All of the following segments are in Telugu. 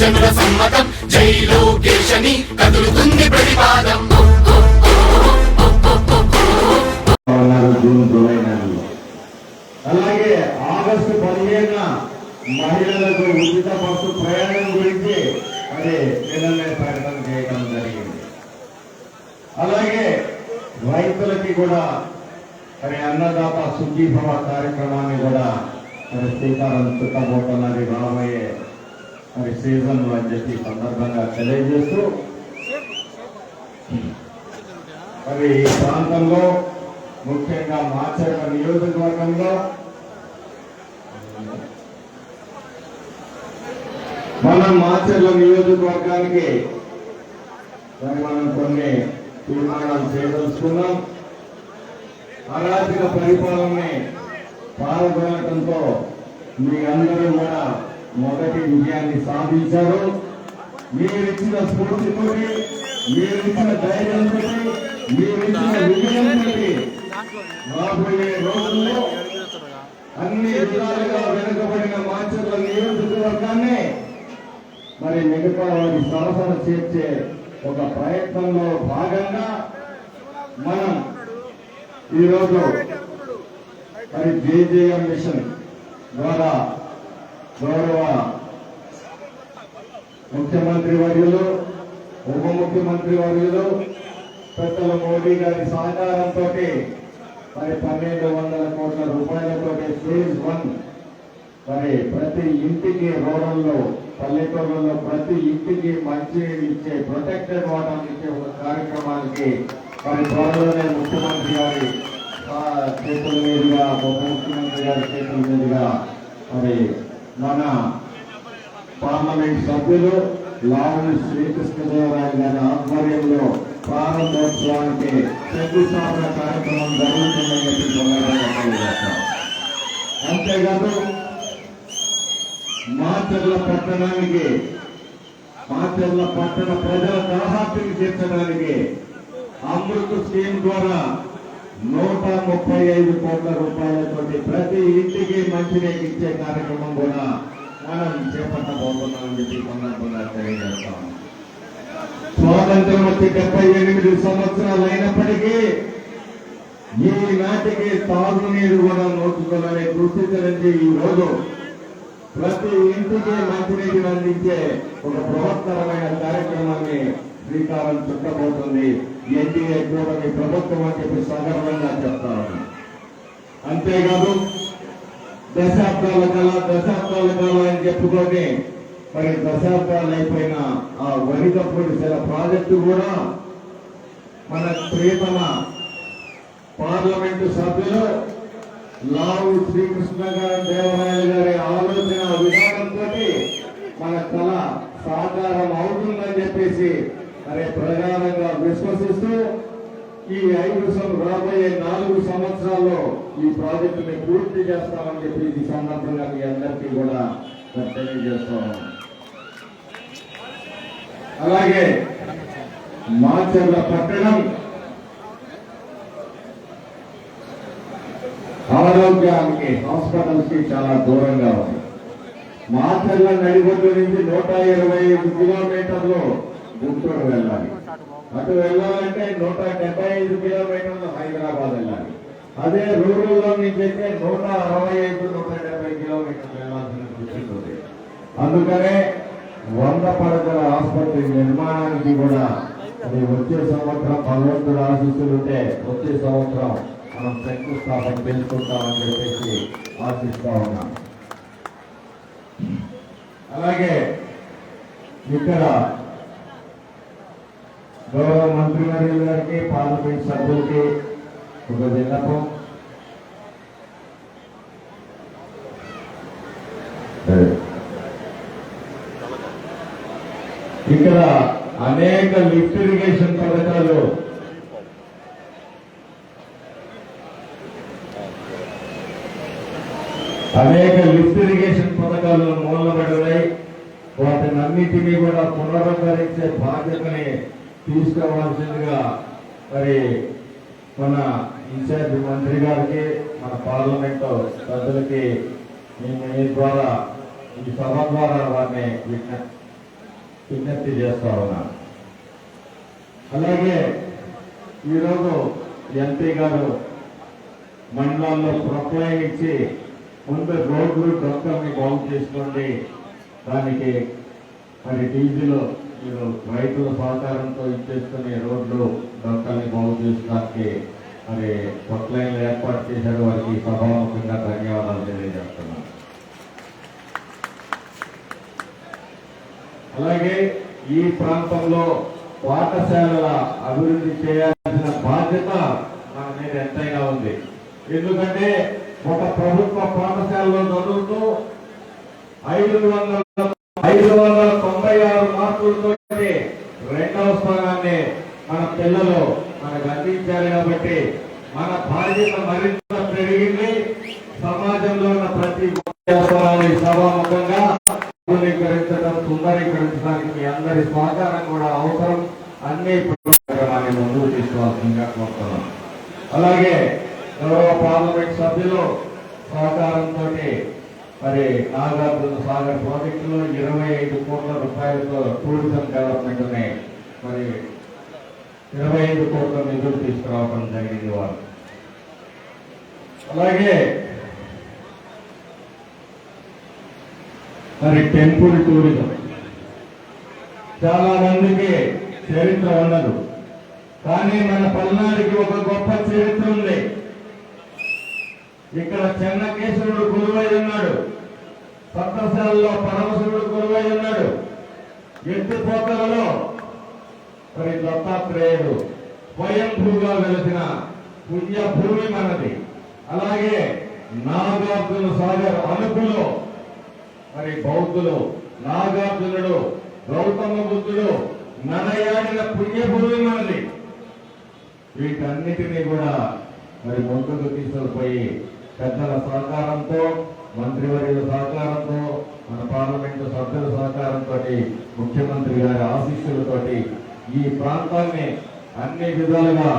జనుల సమ్మతం. జై లోకేశని కదులుతుంది ప్రతిపాదం. అలాగే ఆగస్టు పదిహేనున మహిళలకు ఉచిత బస్సు ప్రయాణం గురించి మరి నిన్ననే ప్రకటన చేయడం జరిగింది. అలాగే రైతులకి కూడా మరి అన్నదాత సుఖీభవ కార్యక్రమాన్ని కూడా మరి శ్రీకారం చుట్టబోతున్నది రాబోయే మరి సీజన్ అని చెప్పి సందర్భంగా తెలియజేస్తూ మరి ఈ ప్రాంతంలో ముఖ్యంగా మాచర్ల నియోజకవర్గంలో మనం మాచర్ల నియోజకవర్గానికి మరి మనం కొన్ని తీర్మానాలు చేయదలుచుకున్నాం. అరాచక పరిపాలనని పాల్గొనడంతో మీ అందరూ కూడా మొదటి విజయాన్ని సాధించారు. మీరిచ్చిన స్ఫూర్తితోటి మీరిచ్చిన ధైర్యంతో మీరిచ్చిన విజయంతో రాబోయే రోజుల్లో అన్ని విధాలుగా వెనుకబడిన మాచర్ల నియోజకవర్గాన్ని మరి మిగతా వారి సరసన చేర్చే ఒక ప్రయత్నంలో భాగంగా మనం ఈరోజు మరి జేజేఎం మిషన్ ద్వారా గౌరవ ముఖ్యమంత్రి వర్యులు ఉప ముఖ్యమంత్రి వర్యులు పెద్దల మోడీ గారి సహకారంతో మరి పన్నెండు వందల కోట్ల రూపాయలతో ఫేజ్ వన్ మరి ప్రతి ఇంటికి రూరల్లో పల్లెటూళ్ళలో ప్రతి ఇంటికి మంచి ఇచ్చే ప్రొటెక్టెడ్ వాటర్ ఇచ్చే ఒక కార్యక్రమానికి మరి త్వరలోనే ముఖ్యమంత్రి గారి ఆ, చేతుల మీదుగా ఉప ముఖ్యమంత్రి గారి చేతుల మీదుగా మరి మన పార్లమెంట్ సభ్యులు లావుని శ్రీకృష్ణదేవరాయ గారి ఆధ్వర్యంలో ప్రారంభోత్సవానికి శంకుస్థాపన కార్యక్రమం జరుగుతుందని చెప్పి తెలియజేస్తాం. అంతేకాదు మాచర్ల పట్టణానికి మాచర్ల పట్టణ ప్రజల దాహార్తిని తీర్చడానికి అమృత్ స్కీమ్ ద్వారా నూట ముప్పై ఐదు కోట్ల రూపాయలతోటి ప్రతి ఇంటికి మంచినీటి ఇచ్చే కార్యక్రమం కూడా మనం చేపట్టబోతున్నామని చెప్పి సందర్భంగా తెలియజేస్తాం స్వాతంత్రం వచ్చి డెబ్బై ఎనిమిది సంవత్సరాలు అయినప్పటికీ ఈ నాటికి తాగునీరు కూడా నోచుకోవాలనే దృష్టి నుంచి ఈ రోజు ప్రతి ఇంటికి మంచినీటిని అందించే ఒక బృహత్తరమైన కార్యక్రమాన్ని శ్రీకారం చుట్టబోతుంది. ఎన్డీఏ కూటమి ప్రభుత్వం అని చెప్పి సగర్వంగా చెప్తా అంతేకాదు దశాబ్దాల కళ దశాబ్దాల కళ అని చెప్పుకొని మరి దశాబ్దాలు అయిపోయిన ఆ వరికప్పుడు చిల ప్రాజెక్టు కూడా మన ప్రియతమ పార్లమెంటు సభ్యులు లావు శ్రీకృష్ణ గారి దేవరాయలు గారి ఆలోచన విధానంతో మన కళ సాకారం అవుతుందని చెప్పేసి అనే ప్రధానంగా విశ్వసిస్తూ ఈ ఐదు రాబోయే నాలుగు సంవత్సరాల్లో ఈ ప్రాజెక్టుని పూర్తి చేస్తామని చెప్పి ఈ సందర్భంగా మీ అందరికీ కూడా తెలియజేస్తాము అలాగే మాచర్ల పట్టణం ఆరోగ్యానికి హాస్పిటల్స్కి చాలా దూరంగా ఉంది. మాచర్ల నడిబొడ్డు నుంచి నూట ఇరవై ఐదు కిలోమీటర్లు గుంటూరు వెళ్ళాలి. అటు వెళ్ళాలంటే నూట డెబ్బై ఐదు కిలోమీటర్లు హైదరాబాద్ వెళ్ళాలి. అదే రూరల్లో నుంచి అయితే నూట అరవై ఐదు నూట డెబ్బై కిలోమీటర్లు వెళ్ళాల్సిన పరిస్థితి ఉంది. అందుకనే వంద పడకల ఆసుపత్రి నిర్మాణానికి కూడా అది వచ్చే సంవత్సరం భగవంతుడు ఆశిస్తుంటే వచ్చే సంవత్సరం మనం శంకుస్థాపన తెలుసుకుంటామని చెప్పేసి ఆశిస్తా ఉన్నాం. అలాగే ఇక్కడ గౌరవ మంత్రివర్యుల గారికి పార్లమెంట్ సభ్యులకి ఒక విన్నపం. ఇక్కడ అనేక లిఫ్ట్ ఇరిగేషన్ పథకాలు అనేక లిఫ్ట్ ఇరిగేషన్ పథకాలు మూలబడినాయి వాటిని అన్నిటినీ కూడా పునరుద్ధరించే బాధ్యతని తీసుకోవాల్సిందిగా మరి మన ఇన్ఛార్జ్ మంత్రి గారికి మన పార్లమెంట్ సభ్యులకి మేము మీ ద్వారా ఈ సభ ద్వారా వారిని విజ్ఞప్తి చేస్తా ఉన్నాను అలాగే ఈరోజు ఎంపీ గారు మండలాల్లో ప్రొక్లైన్ ఇచ్చి ముందు రోడ్లు డొక్కల్ని బాగు చేసుకోండి. దానికి మరి డీజిల్ మీరు రైతుల సహకారంతో ఇచ్చేసుకుని రోడ్లు డొక్కల్ని బాగు చేసుకోవడానికి మరి ప్రొక్లైన్లు ఏర్పాటు చేశారు. వారికి సభాముఖంగా ధన్యవాదాలు తెలియజేస్తున్నాను. అలాగే ఈ ప్రాంతంలో పాఠశాలల అభివృద్ధి చేయాల్సిన బాధ్యత మన మీద ఎంతైనా ఉంది. ఎందుకంటే ఒక ప్రభుత్వ పాఠశాలలో చదువుతూ ఐదు వందల ఐదు వందల ముప్పై ఆరు మార్కులతో రెండవ స్థానాన్ని మన పిల్లలు మనకు అందించారు కాబట్టి మన బాధ్యత మరింత పెరిగింది. సమాజంలో ఉన్న ప్రతి చేస్తున్నాను సభాముఖంగా సుందరీకరించడం సుందరీకరించడానికి మీ అందరి సహకారం కూడా అవసరం. అన్ని కార్యక్రమాన్ని ముందుకు తీసుకోవాల్సిందిగా కోరుతున్నాం. అలాగే గౌరవ పార్లమెంట్ సభ్యులు సహకారంతో మరి నాగార్జున సాగర్ ప్రాజెక్టులో ఇరవై ఐదు కోట్ల రూపాయలతో టూరిజం డెవలప్మెంట్ మరి ఇరవై ఐదు కోట్ల నిధులు తీసుకురావడం జరిగింది వారు అలాగే మరి టెంపుల్ టూరిజం. చాలా మందికి చరిత్ర ఉండదు. కానీ మన పల్నాడుకి ఒక గొప్ప చరిత్ర ఉంది. ఇక్కడ చెన్నకేశ్వరుడు గురువై ఉన్నాడు. సప్తశాలలో పరమశివుడు గురువై ఉన్నాడు. ఎత్తిపోతలలో మరి దత్తాత్రేయుడు స్వయంభూగా వెలిసిన పుణ్య భూమి మనది. అలాగే నాగార్జున సాగర్ అనుకులో మరి బౌద్ధులు నాగార్జునుడు గౌతమ బుద్ధుడు నడయాడిన పుణ్యభూమి మనది. వీటన్నిటినీ కూడా మరి ముందుకు తీసుకుపోయి పెద్దల సహకారంతో మంత్రివర్యుల సహకారంతో మన పార్లమెంటు సభ్యుల సహకారంతో ముఖ్యమంత్రి గారి ఆశీస్సులతోటి ఈ ప్రాంతాన్ని అన్ని విధాలుగా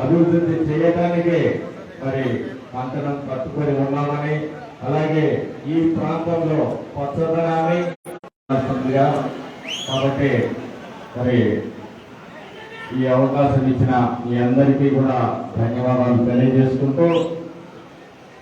అభివృద్ధి చేయటానికే మరి కంకణం కట్టుకొని ఉన్నామని అలాగే ఈ ప్రాంతంలో పచ్చదనాన్ని కాబట్టి మరి ఈ అవకాశం ఇచ్చిన మీ అందరికీ కూడా ధన్యవాదాలు తెలియజేసుకుంటూ